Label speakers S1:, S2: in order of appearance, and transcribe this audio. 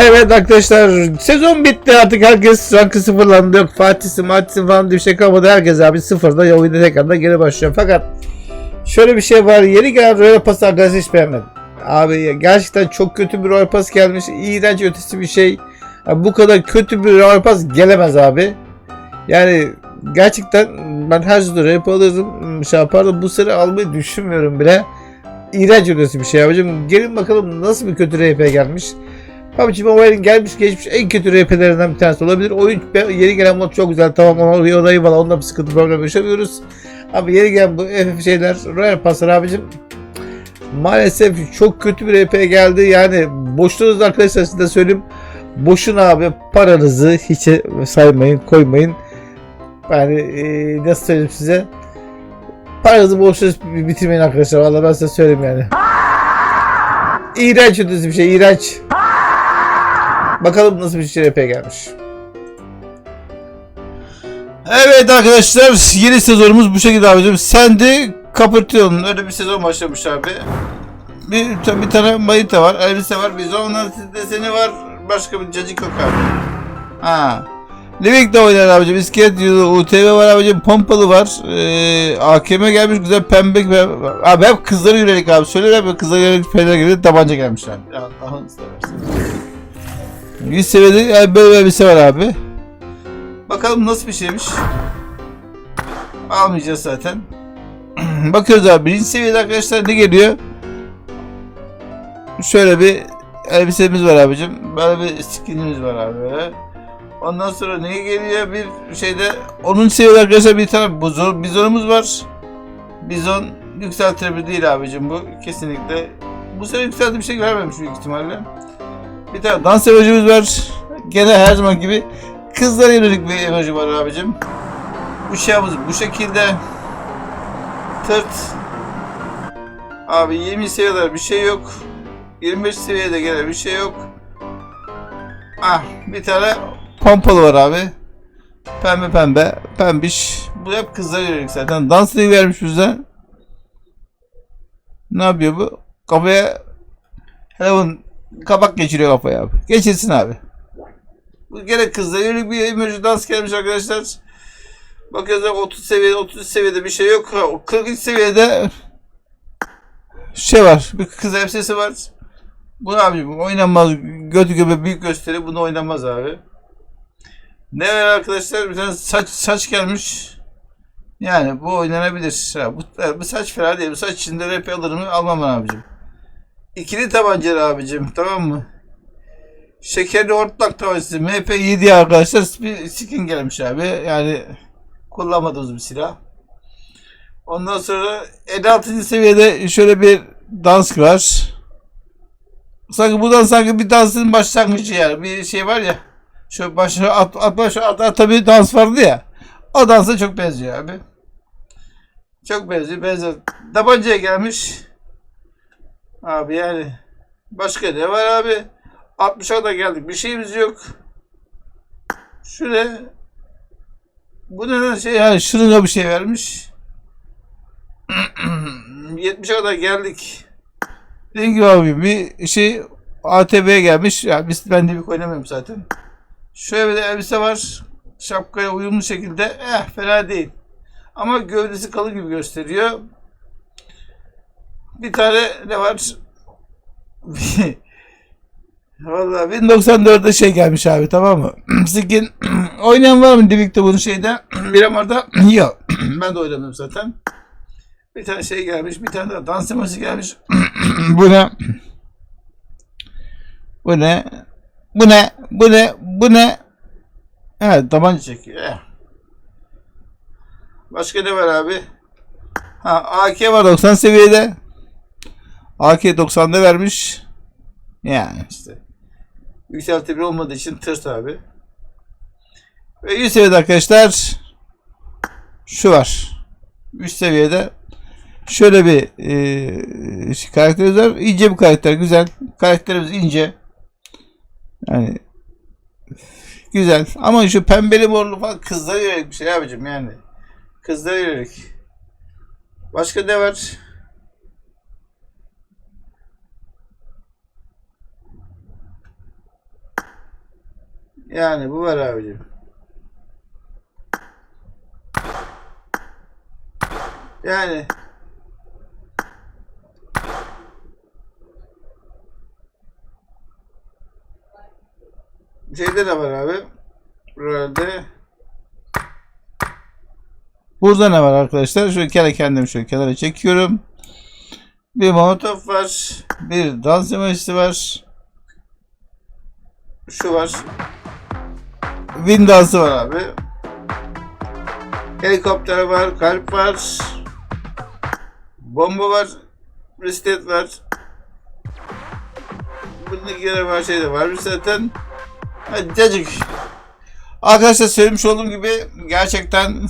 S1: Evet arkadaşlar sezon bitti artık. Herkes rankı sıfırlandı. Yok Fatih'si Matih'si falan diye bir şey kalmadı. Herkes abi sıfırda ya oyunda tekrardan geri başlıyor. Fakat şöyle bir şey var yeni gelen Royal Pass arkadaşlar hiç beğenmedim. Abi gerçekten çok kötü bir Royal Pass gelmiş. İğrenç ötesi bir şey. Ya bu kadar kötü bir Royal Pass gelemez abi. Yani gerçekten ben her Royal Pass alırdım şey yapardım. Bu sene almayı düşünmüyorum bile. İğrenç ötesi bir şey abicim. Gelin bakalım nasıl bir kötü RP gelmiş PUBG Mobile'in gelmiş geçmiş en kötü RP'lerinden bir tanesi olabilir. Oyun yeni gelen mod çok güzel tamam ona orayı var onda bir sıkıntı problem yaşamıyoruz. Ama yeni gelen bu FF şeyler Royal Pass'lar abicim maalesef çok kötü bir RP geldi. Yani boşluğunuz arkadaşlar size söyleyeyim. Boşuna abi paranızı hiçe saymayın koymayın. Yani e, nasıl söyleyeyim size. Paranızı boşuna bitirmeyin arkadaşlar. Vallahi ben size söyleyeyim yani. İğrenç bir şey iğrenç. Bakalım nasıl bir şey RP gelmiş. Evet arkadaşlar yeni sezonumuz bu şekilde abicim. Sandy Capertio'nun öyle bir sezon başlamış abi. Bir, bir tane manita var, elbise var, bizonla deseni var, başka bir cacık yok abi. Ha. Livik de oynar abicim. İskelet UTV var abicim. Pompalı var. Ee, AKM gelmiş güzel pembe. Abi hep kızlara yönelik abi. Söyler abi kızlara yönelik şeyler geldi. Tabanca gelmiş abi. Ya Allah'ını seversen. 100 seviyede yani böyle bir şey var abi. Bakalım nasıl bir şeymiş. Almayacağız zaten. Bakıyoruz abi. Birinci seviyede arkadaşlar ne geliyor? Şöyle bir elbisemiz var abicim. Böyle bir skinimiz var abi böyle. Ondan sonra ne geliyor? Bir şeyde 10. seviyede arkadaşlar bir tane bizon, bizonumuz var. Bizon yükseltilebilir değil abicim bu. Kesinlikle. Bu sene yükselti bir şey vermemiş büyük ihtimalle. Bir tane dans emojimiz var. Gene her zaman gibi kızlara yönelik bir emoji var abicim. Uşağımız bu şekilde. Tırt. Abi 20 seviyede bir şey yok. 25 seviyede gene bir şey yok. Ah bir tane pompalı var abi. Pembe pembe. Pembiş. Bu hep kızlara yönelik zaten. Dans dili vermiş bize. Ne yapıyor bu? Kafaya Heaven kabak geçiriyor kafaya abi. Geçirsin abi. Bu gene kızlara yönelik bir emoji dans gelmiş arkadaşlar. Bakıyoruz abi 30 seviyede 30 seviyede bir şey yok. Ha, o 43 seviyede şey var. Bir kız elbisesi var. Bu abi oynanmaz. Götü göbe büyük gösteri. Bunu oynanmaz abi. Ne var arkadaşlar? Bir tane saç saç gelmiş. Yani bu oynanabilir. Ha, bu, bu saç fena değil. Bu saç içinde rap alır mı? Almam ben abicim. İkili tabancalı abicim. Tamam mı? Şekerli ortak tabancası. MP7 arkadaşlar. spi- Skin gelmiş abi. Yani kullanmadığımız bir silah. Ondan sonra 56. seviyede şöyle bir dans var. Sanki buradan sanki bir dansın başlangıcı yani. Bir şey var ya. Şu başına at, at, baş, at, at, tabii dans vardı ya. O dansa çok benziyor abi. Çok benziyor. Benziyor. Tabancaya gelmiş. Abi yani. Başka ne var abi? 60'a da geldik. Bir şeyimiz yok. Şöyle. Bu ne lan şey yani şırınga bir şey vermiş. 70'e kadar geldik. Dediğim gibi abi bir şey ATV'ye gelmiş. Ya biz ben de bir oynamıyorum zaten. Şöyle bir de elbise var. Şapkaya uyumlu şekilde. Eh fena değil. Ama gövdesi kalın gibi gösteriyor. Bir tane ne var? Vallahi 1094'de şey gelmiş abi tamam mı? Skin oynayan var mı Divik'te bunu şeyde? Miramar'da yok. ben de oynamıyorum zaten. Bir tane şey gelmiş, bir tane de dans emoji gelmiş. bu ne? Bu ne? Bu ne? Bu ne? Bu ne? Evet, tabanca çekiyor. Başka ne var abi? Ha, AK var 90 seviyede. AK 90'da vermiş. Yani işte. Yükseltilir olmadığı için tırt abi. Ve 100 seviyede arkadaşlar şu var. 3 seviyede şöyle bir e, karakterimiz var. İnce bir karakter. Güzel. Karakterimiz ince. Yani güzel. Ama şu pembeli morlu falan kızlara yönelik bir şey abicim yani. Kızlara yönelik. Başka ne var? Yani bu var abicim. Yani şeyde de var abi. Herhalde. Burada ne var arkadaşlar? Şöyle kere kendim şöyle kenara çekiyorum. Bir molotof var. Bir dans emojisi var. Şu var. Windows'ı var abi. Helikopter var. Kalp var. Bomba var. Reset var. Bunun gene var şey de var zaten. Hadi cacık. Arkadaşlar söylemiş olduğum gibi gerçekten